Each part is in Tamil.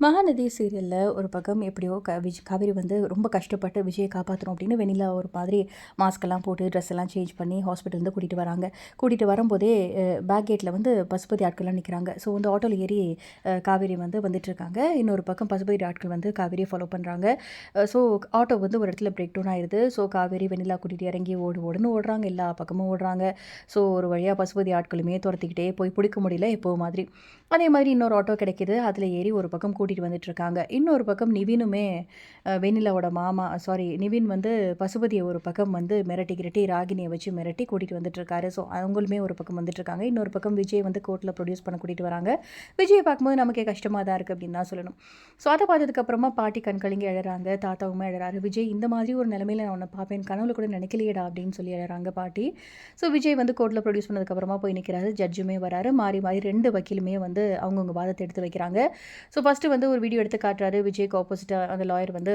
மகாநதி சீரியலில் ஒரு பக்கம் எப்படியோ க விஜ் காவேரி வந்து ரொம்ப கஷ்டப்பட்டு விஜயை காப்பாற்றணும் அப்படின்னு வெண்ணிலா ஒரு மாதிரி மாஸ்க்கெல்லாம் போட்டு ட்ரெஸ் எல்லாம் சேஞ்ச் பண்ணி ஹாஸ்பிட்டலேருந்து கூட்டிகிட்டு வராங்க. கூட்டிகிட்டு வரும்போதே பேக் கேட்டில் வந்து பசுபதி ஆட்கள்லாம் நிற்கிறாங்க ஸோ வந்து ஆட்டோவில் ஏறி காவேரி வந்து வந்துட்டுருக்காங்க இன்னொரு பக்கம் பசுபதி ஆட்கள் வந்து காவேரியை ஃபாலோ பண்ணுறாங்க ஸோ ஆட்டோ வந்து ஒரு இடத்துல பிரேக் டவுன் ஆயிடுது ஸோ காவேரி வெண்ணிலா கூட்டிகிட்டு இறங்கி ஓடு ஓடுன்னு ஓடுறாங்க. எல்லா பக்கமும் ஓடுறாங்க. ஸோ ஒரு வழியாக பசுபதி ஆட்களுமே துரத்திக்கிட்டே போய் பிடிக்க முடியல எப்போ மாதிரி. அதே மாதிரி இன்னொரு ஆட்டோ கிடைக்கிது. அதில் ஏறி ஒரு பக்கம் கூட்டிகிட்டு வந்துட்டுருக்காங்க. இன்னொரு பக்கம் நிவினுமே வெண்ணிலாவோட மாமா சாரி நிவின் வந்து பசுபதியை ஒரு பக்கம் வந்து மிரட்டி கிரட்டி ராகினியை வச்சு மிரட்டி கூட்டிகிட்டு வந்துட்டுருக்காரு. ஸோ அவங்களுமே ஒரு பக்கம் வந்துட்டுருக்காங்க. இன்னொரு பக்கம் விஜய் வந்து கோர்ட்டில் ப்ரொடியூஸ் பண்ண கூட்டிகிட்டு வராங்க. விஜயை பார்க்கும்போது நமக்கே கஷ்டமாக தான் இருக்குது அப்படின்னு தான் சொல்லணும். ஸோ அதை பார்த்ததுக்கப்புறமா பாட்டி கண்கலிங்க எழுறாங்க தாத்தாவுமே எழுறாரு விஜய் இந்த மாதிரி ஒரு நிலமையில நான் உன்னை பார்ப்பேன். கனவுல கூட நினைக்கலையடா அப்படின்னு சொல்லி எழுறாங்க பாட்டி. ஸோ விஜய் வந்து கோர்ட்டில் ப்ரொடியூஸ் பண்ணதுக்கப்புறமா போய் நிற்கிறாரு ஜட்ஜுமே வராரு. மாறி மாறி ரெண்டு வக்கீலுமே வந்து அவங்கவுங்க வாதத்தை எடுத்து வைக்கிறாங்க. ஸோ ஃபஸ்ட்டு வந்து ஒரு வீடியோ எடுத்து காட்டுறாரு. விஜய்க்கு ஆப்போசிட்டாக அந்த லாயர் வந்து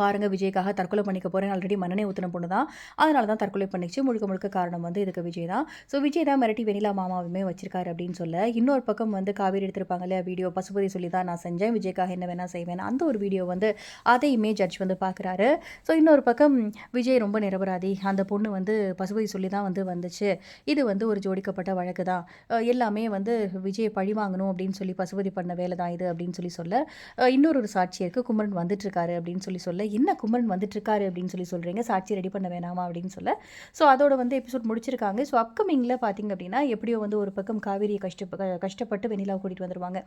பாருங்கள் விஜய்க்காக தற்கொலை பண்ணிக்க போகிறேன் ஆல்ரெடி மன்னனே ஊற்றின பொண்ணு தான். அதனால தான் தற்கொலை பண்ணிச்சு. முழுக்க முழுக்க காரணம் வந்து இதுக்கு விஜய் தான். ஸோ விஜய் தான் மிரட்டி வெனிலா மாமாவுமே வச்சிருக்காரு அப்படின்னு சொல்ல. இன்னொரு பக்கம் வந்து காவேரி எடுத்திருப்பாங்க இல்லையா வீடியோ பசுபதி சொல்லி தான் நான் செஞ்சேன். விஜய்க்காக என்ன வேணால் செய்வேன் அந்த ஒரு வீடியோ வந்து அதையுமே ஜட்ஜ் வந்து பார்க்குறாரு ஸோ இன்னொரு பக்கம் விஜய் ரொம்ப நிரபராதி. அந்த பொண்ணு வந்து பசுபதி சொல்லி தான் வந்து வந்துச்சு. இது வந்து ஒரு ஜோடிக்கப்பட்ட வழக்கு தான். எல்லாமே வந்து விஜயை பழி வாங்கணும் அப்படின்னு சொல்லி பசுபதி பண்ண வேலை தான் இது அப்படின்னு சொல்லி சொல்ல. இன்னொரு ஒரு சாட்சியருக்கு குமரன் வந்துட்டுருக்காரு அப்படின்னு சொல்லி சொல்ல. சொல்ல என்ன குமரன் வந்துட்டுருக்காரு? அப்படின்னு சொல்லி சொல்கிறீங்க சாட்சி ரெடி பண்ண வேணாமா? அப்படின்னு சொல்ல. ஸோ அதோட வந்து எபிசோட் முடிச்சிருக்காங்க. ஸோ அப்கமிங்கில் பார்த்திங்க அப்படின்னா எப்படியோ வந்து ஒரு பக்கம் காவேரியை கஷ்ட கஷ்டப்பட்டு வெண்ணிலாவை கூட்டிகிட்டு வந்துருவாங்க.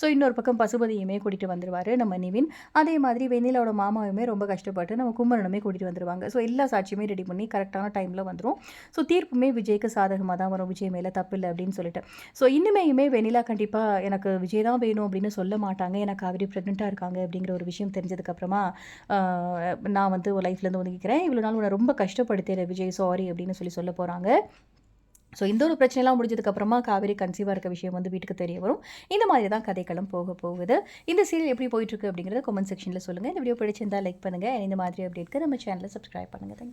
ஸோ இன்னொரு பக்கம் பசுபதியுமே கூட்டிகிட்டு வந்துடுவார் நம்ம நிவின். அதே மாதிரி வெண்ணிலாவோட மாமாவுமே ரொம்ப கஷ்டப்பட்டு நம்ம குமரனுமே கூட்டிகிட்டு வந்துடுவாங்க ஸோ எல்லா சாட்சியுமே ரெடி பண்ணி கரெக்டான டைமில் வந்துடும் ஸோ தீர்ப்புமே விஜய்க்கு சாதகமாக தான் வரும். விஜய் மேலே தப்பு இல்லை அப்படின்னு சொல்லிட்டு. ஸோ இனிமேயுமே வெண்ணிலா கண்டிப்பாக எனக்கு விஜய் தான் வேணும் அப்படின்னு சொல்ல மாட்டாங்க. ஏன்னா காவேரி ப்ரெக்னெண்ட்டாக இருக்காங்க அப்படிங்கிற ஒரு விஷயம் தெரிஞ்சதுக்கப்புறமா நான் வந்து லைஃப்லேருந்து ஒதுக்கிக்கிறேன் இவ்வளோ நாள் உன்னை ரொம்ப கஷ்டப்படுத்தேன் விஜய் சாரி அப்படின்னு சொல்லி சொல்ல போகிறாங்க ஸோ இந்த ஒரு பிரச்சனைலாம் முடிஞ்சதுக்கப்புறமா காவேரி கன்சீவாக இருக்க விஷயம் வந்து வீட்டுக்கு தெரிய வரும். இந்த மாதிரி தான் கதைக்களம் போக போகுது. இந்த சீரியல் எப்படி போயிட்டுருக்கு அப்படிங்கிறத கமெண்ட் செக்ஷனில் சொல்லுங்கள் இந்த வீடியோ பிடிச்சிருந்தால் லைக் பண்ணுங்கள் இந்த மாதிரி அப்படி இருக்க நம்ம சேனலை சப்ஸ்கிரைப் பண்ணுங்கள் தேங்க்